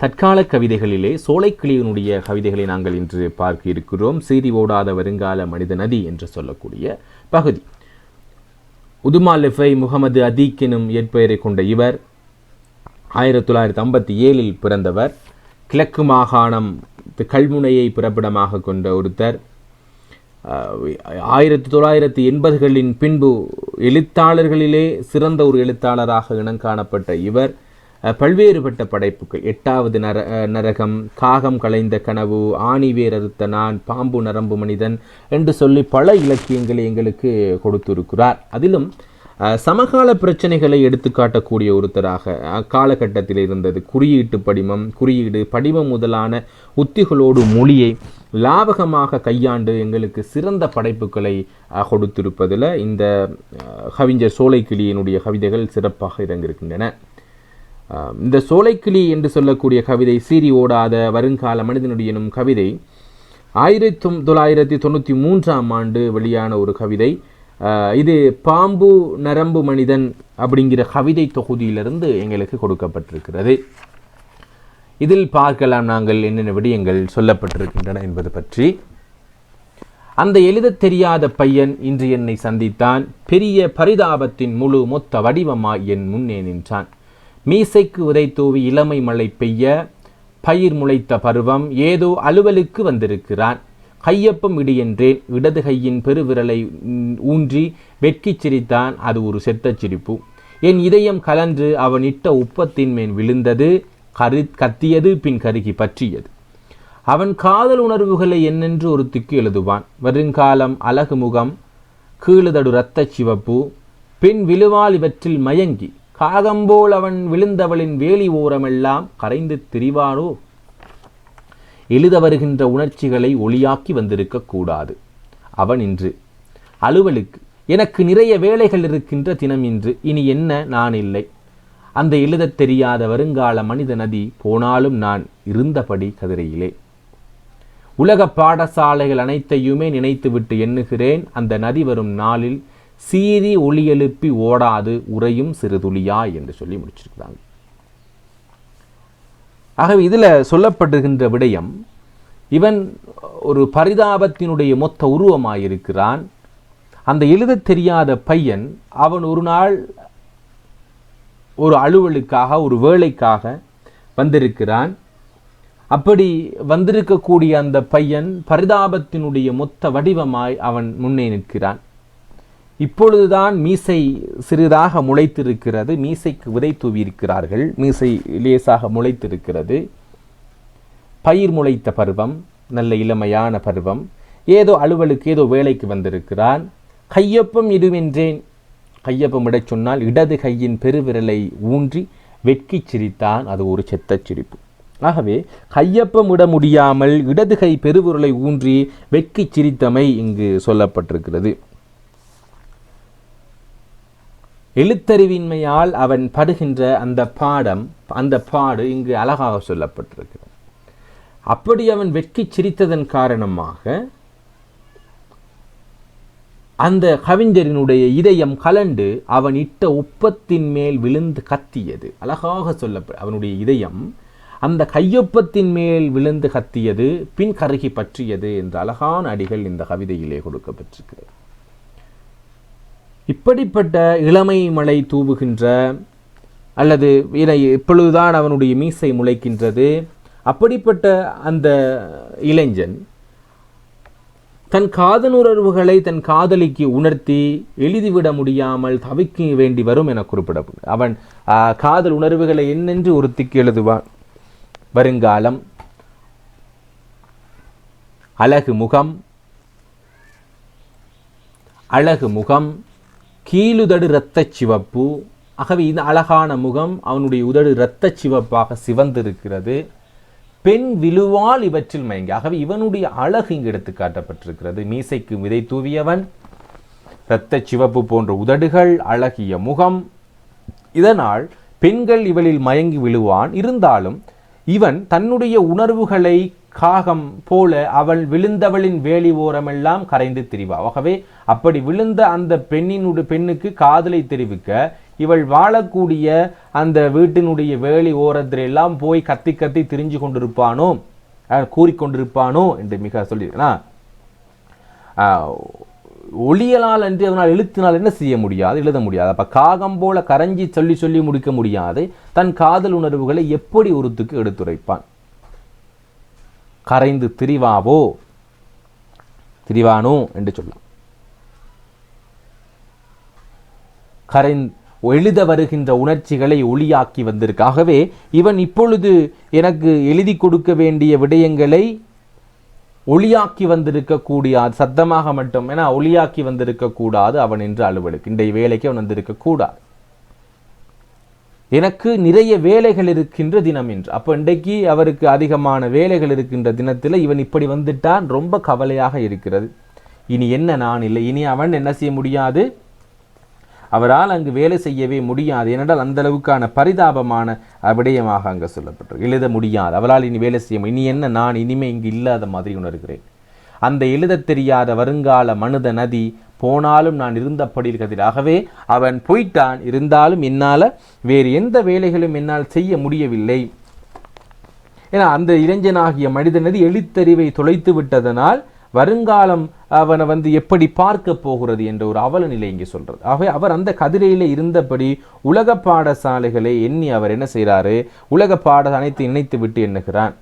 தற்கால கவிதைகளிலே சோலைக்கிளியினுடைய கவிதைகளை நாங்கள் இன்று பார்க்க இருக்கிறோம் சீறி ஓடாத வருங்கால மனித நதி என்று சொல்லக்கூடிய பகுதி. உதுமாலிஃபை முகமது அதீக் எனும் இயற்பெயரை கொண்ட இவர் ஆயிரத்தி தொள்ளாயிரத்தி ஐம்பத்தி ஏழில் பிறந்தவர். கிழக்கு மாகாணம் கல்முனையை பிறப்பிடமாக கொண்ட ஒருத்தர். ஆயிரத்தி தொள்ளாயிரத்தி எண்பதுகளின் பின்பு எழுத்தாளர்களிலே சிறந்த ஒரு எழுத்தாளராக இனம் காணப்பட்ட இவர். பல்வேறுபட்ட படைப்புகள். எட்டாவது நர நரகம் காகம் களைந்த கனவு ஆணி வேரறுத்த நான் பாம்பு நரம்பு மனிதன் என்று சொல்லி பல இலக்கியங்களை எங்களுக்கு கொடுத்திருக்கிறார். அதிலும் சமகால பிரச்சனைகளை எடுத்துக்காட்டக்கூடிய ஒருத்தராக அக்காலகட்டத்தில் இருந்தது. குறியீட்டு படிமம் குறியீடு படிமம் முதலான உத்திகளோடு மொழியை லாபகமாக கையாண்டு எங்களுக்கு சிறந்த படைப்புகளை கொடுத்திருப்பதில் இந்த கவிஞர் சோலைக்கிளியினுடைய கவிதைகள் சிறப்பாக இறங்கியிருக்கின்றன. இந்த சோலைக்கிளி என்று சொல்லக்கூடிய கவிதை சீறி ஓடாத வருங்கால மனிதனுடைய எனும் கவிதை ஆயிரத்தி தொள்ளாயிரத்தி தொண்ணூற்றி மூன்றாம் ஆண்டு வெளியான ஒரு கவிதை. இது பாம்பு நரம்பு மனிதன் அப்படிங்கிற கவிதை தொகுதியிலிருந்து எங்களுக்கு கொடுக்கப்பட்டிருக்கிறது. இதில் பார்க்கலாம் நாங்கள் என்னென்ன விடயங்கள் சொல்லப்பட்டிருக்கின்றன என்பது பற்றி. அந்த எழுதத் தெரியாத பையன் இன்று என்னை சந்தித்தான் பெரிய பரிதாபத்தின் முழு மொத்த வடிவமாய் என் முன்னே நின்றான். மீசைக்கு உதை தூவி இளமை மழை பெய்ய பயிர் முளைத்த பருவம் ஏதோ அலுவலுக்கு வந்திருக்கிறான். கையொப்பம் இடி என்றேன். இடது கையின் பெருவிரலை ஊன்றி வெட்கிச் சிரித்தான். அது ஒரு செத்தச் சிரிப்பு. என் இதயம் கலன்று அவன் இட்ட உப்பத்தின் மேல் விழுந்தது. கரு கத்தியது பின் கருகி பற்றியது. அவன் காதல் உணர்வுகளை என்னென்று ஒரு திக்கு எழுதுவான். வருங்காலம் அழகு முகம் கீழுதடு இரத்த சிவப்பு பின் விழுவால் இவற்றில் மயங்கி காகம்போல் அவன் விழுந்தவளின் வேலி ஓரமெல்லாம் கரைந்து திரிவானோ எழுத வருகின்ற உணர்ச்சிகளை ஒளியாக்கி வந்திருக்கக்கூடாது அவன் இன்று அலுவலுக்கு எனக்கு நிறைய வேலைகள் இருக்கின்ற தினம் இன்று இனி என்ன நான் இல்லை. அந்த எழுதத் தெரியாத வருங்கால மனித நதி போனாலும் நான் இருந்தபடி கதிரையிலே. உலக பாடசாலைகள் அனைத்தையுமே நினைத்துவிட்டு எண்ணுகிறேன் அந்த நதி வரும் நாளில் சீறி ஒளி எழுப்பி ஓடாது உறையும் சிறுதுளியா என்று சொல்லி முடிச்சிருக்கிறாங்க. ஆகவே இதில் சொல்லப்படுகின்ற விடயம் இவன் ஒரு பரிதாபத்தினுடைய மொத்த உருவமாயிருக்கிறான். அந்த எழுதத் தெரியாத பையன் அவன் ஒரு நாள் ஒரு அலுவலுக்காக ஒரு வேலைக்காக வந்திருக்கிறான். அப்படி வந்திருக்கக்கூடிய அந்த பையன் பரிதாபத்தினுடைய மொத்த வடிவமாய் அவன் முன்னே நிற்கிறான். இப்பொழுதுதான் மீசை சிறிதாக முளைத்திருக்கிறது. மீசைக்கு விதை தூவியிருக்கிறார்கள். மீசை லேசாக முளைத்திருக்கிறது. பயிர் முளைத்த பருவம் நல்ல இளமையான பருவம். ஏதோ அலுவலுக்கு ஏதோ வேலைக்கு வந்திருக்கிறான். கையொப்பம் இதுவென்றேன் கையொப்பம் இடச் சொன்னால் இடது கையின் பெருவிரலை ஊன்றி வெட்கிச் சிரித்தான். அது ஒரு செத்தச் சிரிப்பு. ஆகவே கையொப்பம் இட முடியாமல் இடது கை பெருவிரலை ஊன்றி வெட்கிச் சிரித்தமை இங்கு சொல்லப்பட்டிருக்கிறது. எழுத்தறிவின்மையால் அவன் படுகின்ற அந்த பாடம் அந்த பாடு இங்கு அழகாக சொல்லப்பட்டிருக்கிறது. அப்படி அவன் வெட்கி சிரித்ததன் காரணமாக அந்த கவிஞரினுடைய இதயம் கலண்டு அவன் இட்ட உப்பத்தின் மேல் விழுந்து கத்தியது. அழகாக சொல்லப்ப அவனுடைய இதயம் அந்த கையொப்பத்தின் மேல் விழுந்து கத்தியது பின் கருகி பற்றியது என்ற அழகான அடிகள் இந்த கவிதையிலே கொடுக்கப்பட்டிருக்கிறது. இப்படிப்பட்ட இளமை மலை தூவுகின்ற அல்லது இதை இப்பொழுதுதான் அவனுடைய மீசை முளைக்கின்றது அப்படிப்பட்ட அந்த இளைஞன் தன் காதலுணர்வுகளை தன் காதலிக்கு உணர்த்தி எழுதிவிட முடியாமல் தவிக்க வேண்டி வரும் என குறிப்பிடப்படும். அவன் காதல் உணர்வுகளை என்னென்று ஒருத்திக்கு எழுதுவான். வருங்காலம் அழகு முகம் அழகு முகம் கீழுதடு இரத்த சிவப்பு. ஆகவே இந்த அழகான முகம் அவனுடைய உதடு இரத்தச் சிவப்பாக சிவந்திருக்கிறது. பெண் விழுவால் இவற்றில் மயங்கி ஆகவே இவனுடைய அழகு இங்கு எடுத்து காட்டப்பட்டிருக்கிறது. மீசைக்கு விதை தூவியவன் இரத்தச் சிவப்பு போன்ற உதடுகள் அழகிய முகம். இதனால் பெண்கள் இவளில் மயங்கி விழுவான். இருந்தாலும் இவன் தன்னுடைய உணர்வுகளை காகம் போல அவள் விழுந்தவளின் வேலி ஓரமெல்லாம் கரைந்து திரிவா. ஆகவே அப்படி விழுந்த அந்த பெண்ணினுடைய பெண்ணுக்கு காதலை தெரிவிக்க இவள் வாழக்கூடிய அந்த வீட்டினுடைய வேலி ஓரத்தில் எல்லாம் போய் கத்தி கத்தி திரிஞ்சு கொண்டிருப்பானோ? கூறிக்கொண்டிருப்பானோ? என்று மிக சொல்லியிருக்கலாம் ஒளியலால் என்று அதனால் எழுத்தினால் என்ன செய்ய முடியாது? எழுத முடியாது. அப்போ காகம் போல கரைஞ்சி சொல்லி சொல்லி முடிக்க முடியாது. தன் காதல் உணர்வுகளை எப்படி ஒருத்துக்கு எடுத்துரைப்பான்? கரைந்து திரிவாவோ? திரிவானோ என்று சொல்லலாம். கரைந் எழுத வருகின்ற உணர்ச்சிகளை ஒளியாக்கி வந்திருக்காகவே இவன் இப்பொழுது எனக்கு எழுதி கொடுக்க வேண்டிய விடயங்களை ஒளியாக்கி வந்திருக்கக்கூடிய சத்தமாக மட்டும் ஏன்னா ஒளியாக்கி வந்திருக்க கூடாது அவன் என்று அலுவலுக்கு. இன்றைய வேலைக்கு அவன் வந்திருக்கக்கூடாது எனக்கு நிறைய வேலைகள் இருக்கின்ற தினம் என்று. அப்போ இன்றைக்கு அவருக்கு அதிகமான வேலைகள் இருக்கின்ற தினத்தில் இவன் இப்படி வந்துட்டான் ரொம்ப கவலையாக இருக்கிறது. இனி என்ன நான் இல்லை? இனி அவன் என்ன செய்ய முடியாது? அவரால் அங்கு வேலை செய்யவே முடியாது. ஏனென்றால் அந்த அளவுக்கான பரிதாபமான விடயமாக அங்கே சொல்லப்பட்டிருக்கு. எழுத முடியாது. அவரால் இனி வேலை செய்ய முடியும். இனி என்ன நான் இனிமே இங்கு இல்லாத மாதிரி உணர்கிறேன். அந்த எழுதத் தெரியாத வருங்கால மனித நதி போனாலும் நான் இருந்தபடி இருக்கிறது ஆகவே அவன் போயிட்டான் இருந்தாலும் என்னால் வேறு எந்த வேலைகளும் என்னால் செய்ய முடியவில்லை. ஏன்னா அந்த இளைஞனாகிய மனிதனது எழுத்தறிவை தொலைத்து விட்டதனால் வருங்காலம் அவனை வந்து எப்படி பார்க்க போகிறது என்ற ஒரு அவல நிலை இங்கே சொல்கிறது ஆகவே அவர் அந்த கதிரையிலே இருந்தபடி உலக பாடசாலைகளை எண்ணி அவர் என்ன செய்கிறாரு உலக பாட அனைத்து இணைத்து விட்டு எண்ணுகிறான்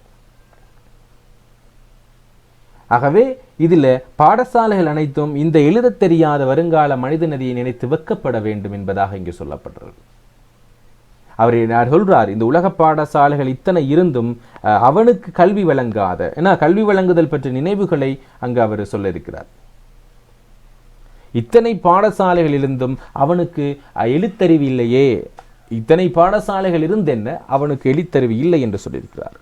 ஆகவே இதுல பாடசாலைகள் அனைத்தும் இந்த எழுதத் தெரியாத வருங்கால மனித நதியை நினைத்து வெக்கப்பட வேண்டும் என்பதாக இங்கு சொல்லப்பட்டிருக்கு. அவர் நான் சொல்றார் இந்த உலக பாடசாலைகள் இத்தனை இருந்தும் அவனுக்கு கல்வி வழங்காத ஏன்னா கல்வி வழங்குதல் பற்றிய நினைவுகளை அங்கு அவர் சொல்ல இருக்கிறார் இத்தனை பாடசாலைகள் இருந்தும் அவனுக்கு எழுத்தறிவு இல்லையே இத்தனை பாடசாலைகள் இருந்தென்ன அவனுக்கு எழுத்தறிவு இல்லை என்று சொல்லியிருக்கிறார்.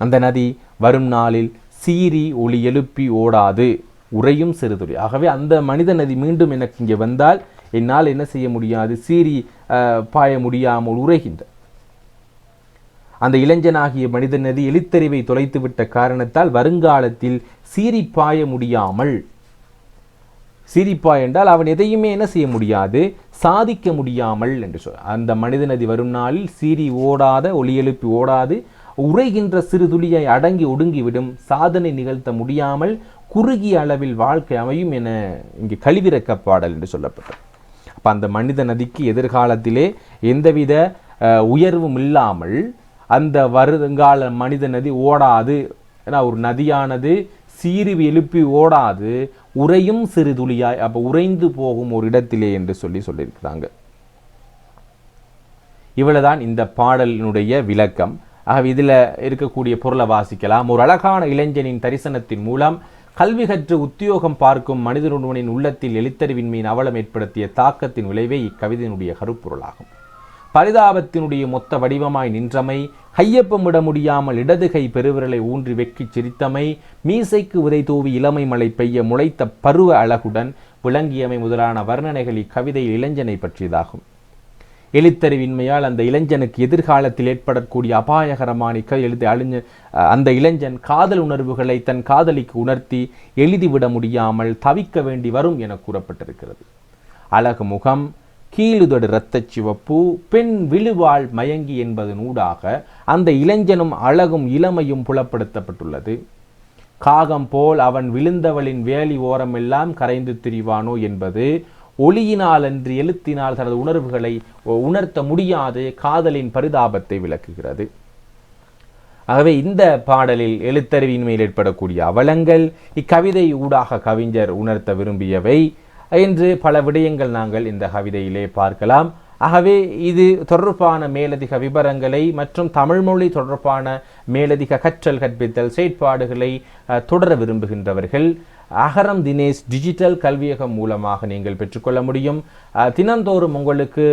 அந்த நதி வரும் நாளில் சீறி ஒளி எழுப்பி ஓடாது. உறையும் சிறுதுளி. ஆகவே அந்த மனித நதி மீண்டும் எனக்கு இங்கே வந்தால் என்னால் என்ன செய்ய முடியாது? சீறி பாய முடியாமல் உரைகின்ற அந்த இளைஞனாகிய மனித நதி எழுத்தறிவை தொலைத்துவிட்ட காரணத்தால் வருங்காலத்தில் சீறி பாய முடியாமல். சீரிப்பாய் என்றால் அவன் எதையுமே என்ன செய்ய முடியாது? சாதிக்க முடியாமல் என்று சொல். அந்த மனித நதி வரும் நாளில் சீரி ஓடாத ஒளி எழுப்பி ஓடாது உரைகின்ற சிறுதுளியை அடங்கி ஒடுங்கிவிடும் சாதனை நிகழ்த்த முடியாமல் குறுகிய அளவில் வாழ்க்கை அமையும் என இங்கே கழிவிறக்க பாடல் என்று சொல்லப்பட்டது. அப்போ அந்த மனித நதிக்கு எதிர்காலத்திலே எந்தவித உயர்வும் இல்லாமல் அந்த வருங்கால மனித நதி ஓடாது ஏன்னா ஒரு நதியானது சீறி எழுப்பி ஓடாது உறையும் சிறு துளியாய் அப்ப உறைந்து போகும் ஒரு இடத்திலே என்று சொல்லி சொல்லியிருக்கிறாங்க. இவ்வளவுதான் இந்த பாடலினுடைய விளக்கம். ஆகவே இதில் இருக்கக்கூடிய பொருளை வாசிக்கலாம். ஒரு அழகான இளைஞனின் தரிசனத்தின் மூலம் கல்வி கற்று உத்தியோகம் பார்க்கும் மனிதனுடனின் உள்ளத்தில் எழுத்தறிவின்மையின் அவலம் ஏற்படுத்திய தாக்கத்தின் விளைவே இக்கவிதையினுடைய கருப்பொருளாகும். பரிதாபத்தினுடைய மொத்த வடிவமாய் நின்றமை கையொப்பமிட முடியாமல் இடது கை பெருவிரலை ஊன்றி வெக்கிச் சிரித்தமை மீசைக்கு உதை தூவி இளமை மழை பெய்ய முளைத்த பருவ அழகுடன் விளங்கியமை முதலான வர்ணனைகள் இக்கவிதையில் இளைஞனை பற்றியதாகும். எழுத்தறிவின்மையால் அந்த இளைஞனுக்கு எதிர்காலத்தில் ஏற்படக்கூடிய அபாயகரமான எழுதி அழிஞ்ச அந்த இளைஞன் காதல் உணர்வுகளை தன் காதலிக்கு உணர்த்தி எழுதிவிட முடியாமல் தவிக்க வேண்டி வரும் என கூறப்பட்டிருக்கிறது. அழகு முகம் கீழுதொடு இரத்த சிவப்பு பெண் விழுவாள் மயங்கி என்பதனூடாக அந்த இளைஞனும் அழகும் இளமையும் புலப்படுத்தப்பட்டுள்ளது. காகம் போல் அவன் விழுந்தவளின் வேலி ஓரமெல்லாம் கரைந்து திரிவானோ என்பது ஒளியினால் அன்றி எழுத்தினால் தனது உணர்வுகளை உணர்த்த முடியாது காதலின் பரிதாபத்தை விளக்குகிறது. ஆகவே இந்த பாடலில் எழுத்தறிவின்மையில் ஏற்படக்கூடிய அவலங்கள் இக்கவிதை ஊடாக கவிஞர் உணர்த்த விரும்பியவை என்று பல விடயங்கள் நாங்கள் இந்த கவிதையிலே பார்க்கலாம். ஆகவே இது தொடர்பான மேலதிக விவரங்களை மற்றும் தமிழ்மொழி தொடர்பான மேலதிக கற்றல் கற்பித்தல் செயற்பாடுகளை அஹ், தொடர விரும்புகின்றவர்கள் அகரம் தினேஷ் டிஜிட்டல் கல்வியகம் மூலமாக நீங்கள் பெற்றுக்கொள்ள முடியும். தினந்தோறும் உங்களுக்கு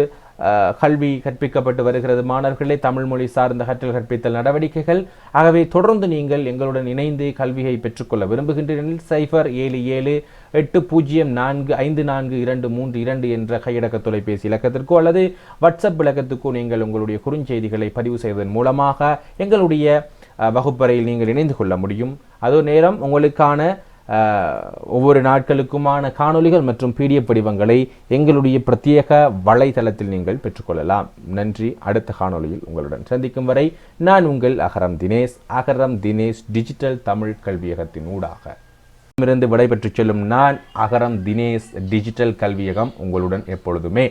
கல்வி கற்பிக்கப்பட்டு வருகிறது. மாணவர்களே தமிழ் மொழி சார்ந்த கற்றல் கற்பித்தல் நடவடிக்கைகள். ஆகவே தொடர்ந்து நீங்கள் எங்களுடன் இணைந்து கல்வியை பெற்றுக்கொள்ள விரும்புகின்றீர்கள். சைஃபர் ஏழு ஏழு எட்டு பூஜ்ஜியம் நான்கு ஐந்து நான்கு இரண்டு மூன்று இரண்டு என்ற கையடக்க தொலைபேசி இலக்கத்திற்கோ அல்லது வாட்ஸ்அப் இலக்கத்துக்கோ நீங்கள் உங்களுடைய குறுஞ்செய்திகளை பதிவு செய்வதன் மூலமாக எங்களுடைய வகுப்பறையில் நீங்கள் இணைந்து கொள்ள முடியும். அதோ நேரம் உங்களுக்கான ஒவ்வொரு நாட்களுக்குமான காணொலிகள் மற்றும் பிடிஎஃப் படிவங்களை எங்களுடைய பிரத்யேக வலைதளத்தில் நீங்கள் பெற்றுக்கொள்ளலாம். நன்றி. அடுத்த காணொளியில் உங்களுடன் சந்திக்கும் வரை நான் உங்கள் அகரம் தினேஷ் அகரம் தினேஷ் டிஜிட்டல் தமிழ் கல்வியகத்தின் ஊடாக. இருந்து விடைபெற்றுச் செல்லும் நான் அகரம் தினேஷ் டிஜிட்டல் கல்வியகம் உங்களுடன் எப்பொழுதுமே